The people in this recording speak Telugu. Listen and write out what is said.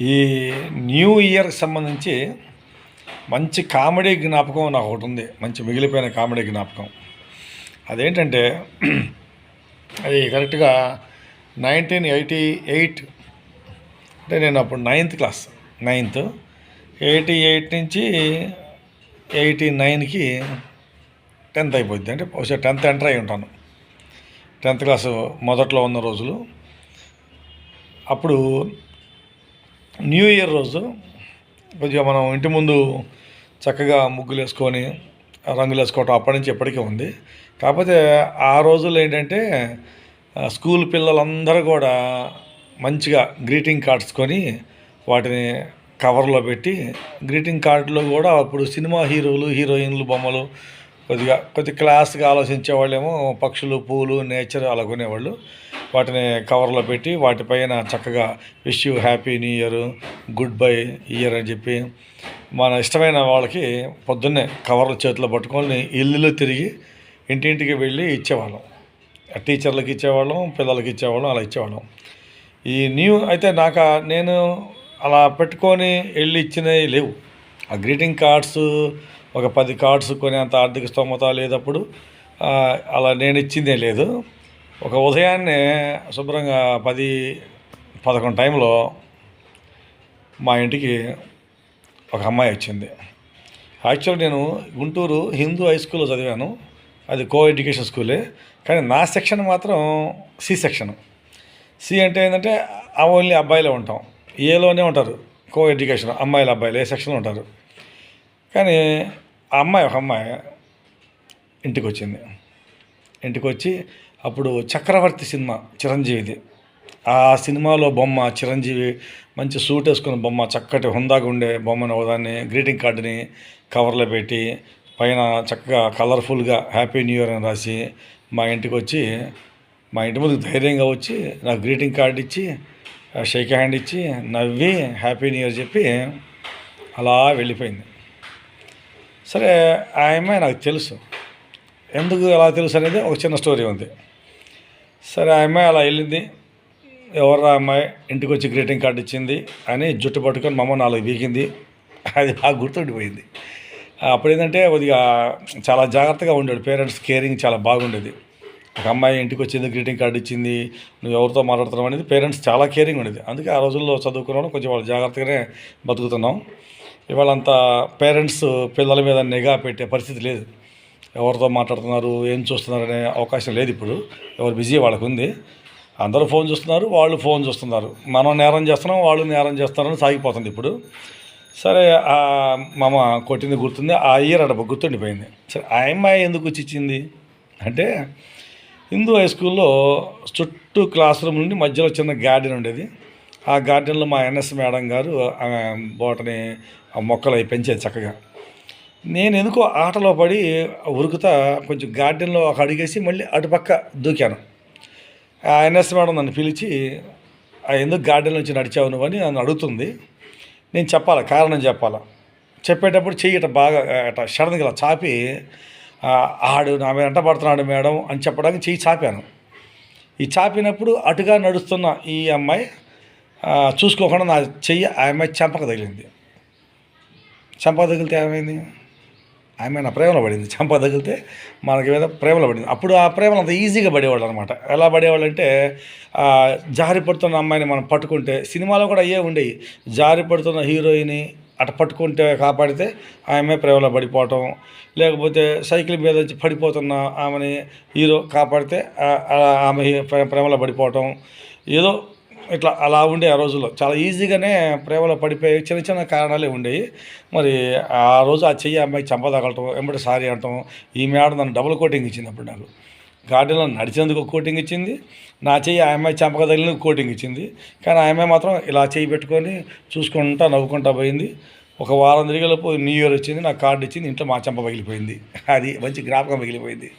ఈ న్యూ ఇయర్కి సంబంధించి మంచి కామెడీ జ్ఞాపకం నాకు ఒకటి ఉంది. మంచి మిగిలిపోయిన కామెడీ జ్ఞాపకం. అదేంటంటే అది కరెక్ట్గా నైన్టీన్ ఎయిటీ ఎయిట్ అంటే నేను అప్పుడు ninth class ninth eighty eight నుంచి ఎయిటీ నైన్కి టెన్త్ అయిపోద్ది. అంటే బహుశా టెన్త్ ఎంటర్ అయి ఉంటాను. టెన్త్ క్లాస్ మొదట్లో ఉన్న రోజులు. అప్పుడు న్యూ ఇయర్ రోజు కొద్దిగా మనం ఇంటి ముందు చక్కగా ముగ్గులు వేసుకొని రంగులు వేసుకోవటం అప్పటి నుంచి ఎప్పటికీ ఉంది. కాకపోతే ఆ రోజుల్లో ఏంటంటే స్కూల్ పిల్లలందరూ కూడా మంచిగా గ్రీటింగ్ కార్డ్స్ కొని వాటిని కవర్లో పెట్టి గ్రీటింగ్ కార్డులో కూడా అప్పుడు సినిమా హీరోలు హీరోయిన్లు బొమ్మలు కొద్దిగా కొద్ది క్లాస్గా ఆలోచించేవాళ్ళేమో పక్షులు పూలు నేచర్ అలా కొనేవాళ్ళు. వాటిని కవర్లో పెట్టి వాటిపైన చక్కగా wish you happy new year goodbye year అని చెప్పి మన ఇష్టమైన వాళ్ళకి పొద్దున్నే కవర్లు చేతిలో పట్టుకొని ఇల్లులో తిరిగి ఇంటింటికి వెళ్ళి ఇచ్చేవాళ్ళం. టీచర్లకు ఇచ్చేవాళ్ళం పిల్లలకి ఇచ్చేవాళ్ళం అలా ఇచ్చేవాళ్ళం. ఈ న్యూ అయితే నాకు నేను అలా పెట్టుకొని వెళ్ళి ఇచ్చినవి లేవు. ఆ గ్రీటింగ్ కార్డ్స్ ఒక పది కార్డ్స్ కొనేంత ఆర్థిక స్తోమత లేదప్పుడు అలా నేను ఇచ్చిందే లేదు. ఒక ఉదయాన్నే శుభ్రంగా పది పదకొండు టైంలో మా ఇంటికి ఒక అమ్మాయి వచ్చింది. యాక్చువల్ నేను గుంటూరు హిందూ హై స్కూల్లో చదివాను. అది కో ఎడ్యుకేషన్ స్కూలే. కానీ నా సెక్షన్ మాత్రం సి సెక్షన్. సి అంటే ఏంటంటే ఆ ఓన్లీ అబ్బాయిలే ఉంటాం. ఏలోనే ఉంటారు. కో ఎడ్యుకేషన్ అమ్మాయిలు అబ్బాయిలు ఏ సెక్షన్లో ఉంటారు. కానీ ఆ అమ్మాయి ఒక అమ్మాయి ఇంటికి వచ్చింది. ఇంటికి వచ్చి అప్పుడు చక్రవర్తి సినిమా చిరంజీవిది. ఆ సినిమాలో బొమ్మ చిరంజీవి మంచి సూట్ వేసుకున్న బొమ్మ చక్కటి హుందాగా ఉండే బొమ్మను ఒకదాన్ని గ్రీటింగ్ కార్డుని కవర్లో పెట్టి పైన చక్కగా కలర్ఫుల్గా హ్యాపీ న్యూ ఇయర్ అని రాసి మా ఇంటికి వచ్చి మా ఇంటి ముందుకు ధైర్యంగా వచ్చి నాకు గ్రీటింగ్ కార్డు ఇచ్చి షేక్ హ్యాండ్ ఇచ్చి నవ్వి హ్యాపీ న్యూ ఇయర్ చెప్పి అలా వెళ్ళిపోయింది. సరే ఆ అమ్మాయి నాకు తెలుసు. ఎందుకు అలా తెలుసు అనేది ఒక చిన్న స్టోరీ ఉంది. సరే ఆ అమ్మాయి అలా వెళ్ళింది. ఎవరు అమ్మాయి? ఇంటికి వచ్చి గ్రీటింగ్ కార్డు ఇచ్చింది అని జుట్టు పట్టుకొని మమ్మ నాలుగు బీకింది. అది బాగా గుర్తుండిపోయింది. అప్పుడు ఏంటంటే కొద్దిగా చాలా జాగ్రత్తగా ఉండేది పేరెంట్స్ కేరింగ్ చాలా బాగుండేది. ఒక అమ్మాయి ఇంటికి వచ్చింది గ్రీటింగ్ కార్డు ఇచ్చింది నువ్వు ఎవరితో మాట్లాడుతున్నావు అనేది పేరెంట్స్ చాలా కేరింగ్ ఉండేది. అందుకే ఆ రోజుల్లో చదువుకున్నాను కొంచెం వాళ్ళు జాగ్రత్తగానే బతుకుతున్నాం. ఇవాళ అంత పేరెంట్స్ పిల్లల మీద నిఘా పెట్టే పరిస్థితి లేదు. ఎవరితో మాట్లాడుతున్నారు ఏం చూస్తున్నారు అనే అవకాశం లేదు ఇప్పుడు. ఎవరు బిజీ వాళ్ళకు ఉంది. అందరూ ఫోన్ చూస్తున్నారు వాళ్ళు ఫోన్ చూస్తున్నారు. మనం నేరం చేస్తున్నాం వాళ్ళు నేరం చేస్తున్నారని సాగిపోతుంది ఇప్పుడు. సరే ఆ మామ కొట్టింది గుర్తుంది ఆ ఇయర్ అడప గుర్తుండిపోయింది. సరే ఆ అమ్మాయి ఎందుకు వచ్చి ఇచ్చింది అంటే హిందూ హై స్కూల్లో చుట్టూ క్లాస్ రూమ్ నుండి మధ్యలో చిన్న గార్డెన్ ఉండేది. ఆ గార్డెన్లో మా ఎన్ఎస్ మేడం గారు బోటని మొక్కలు అవి పెంచేది చక్కగా. నేను ఎందుకో ఆటలో పడి ఉరుకుతా కొంచెం గార్డెన్లో ఒక అడిగేసి మళ్ళీ అటుపక్క దూకాను. ఆ ఎన్ఎస్ మేడం నన్ను పిలిచి ఎందుకు గార్డెన్ నుంచి నడిచావు నువ్వు? అని నన్ను అడుగుతుంది. నేను చెప్పాలా కారణం చెప్పాలా? చెప్పేటప్పుడు చెయ్యి ఇట బాగా అట సడన్గా చాపి ఆడు నా మీద ఎంట పడుతున్నాడు మేడం అని చెప్పడానికి చెయ్యి చాపాను. ఈ చాపినప్పుడు అటుగా నడుస్తున్న ఈ అమ్మాయి చూసుకోకుండా నా చెయ్యి ఆ అమ్మాయి చెంపక తగిలింది. చెంపక తగిలితే ఏమైంది? ఆమె నా ప్రేమలో పడింది. చంప తగిలితే మనకి మీద ప్రేమలో పడింది. అప్పుడు ఆ ప్రేమలు అంత ఈజీగా పడేవాళ్ళు అనమాట. ఎలా పడేవాళ్ళు అంటే జారి పడుతున్న అమ్మాయిని మనం పట్టుకుంటే సినిమాలో కూడా అయ్యే ఉండేవి. జారి పడుతున్న హీరోయిని అట పట్టుకుంటే కాపాడితే ఆమె ప్రేమలో పడిపోవటం. లేకపోతే సైకిల్ మీద నుంచి పడిపోతున్న ఆమెని హీరో కాపాడితే ఆమె ప్రేమలో పడిపోవటం. ఏదో ఇట్లా అలా ఉండే ఆ రోజుల్లో. చాలా ఈజీగానే ప్రేమలో పడిపోయి చిన్న చిన్న కారణాలే ఉండేవి మరి ఆ రోజు ఆ చెయ్యి అమ్మాయి చంప తగలటం వెంబడి సారీ అంటాం ఈ మేడం నన్ను డబుల్ కోటింగ్ ఇచ్చింది అప్పుడు నాకు. గార్డెన్లో నడిచేందుకు ఒక కోటింగ్ ఇచ్చింది. నా చెయ్యి ఆ అమ్మాయి చంపక తగిలినందుకు కోటింగ్ ఇచ్చింది. కానీ ఆ అమ్మాయి మాత్రం ఇలా చెయ్యి పెట్టుకొని చూసుకుంటా నవ్వుకుంటా పోయింది. ఒక వారం తిరిగేలోపు న్యూ ఇయర్ వచ్చింది నాకు కార్డు ఇచ్చింది ఇంట్లో మా చంప పగిలిపోయింది. అది మంచి జ్ఞాపకం మిగిలిపోయింది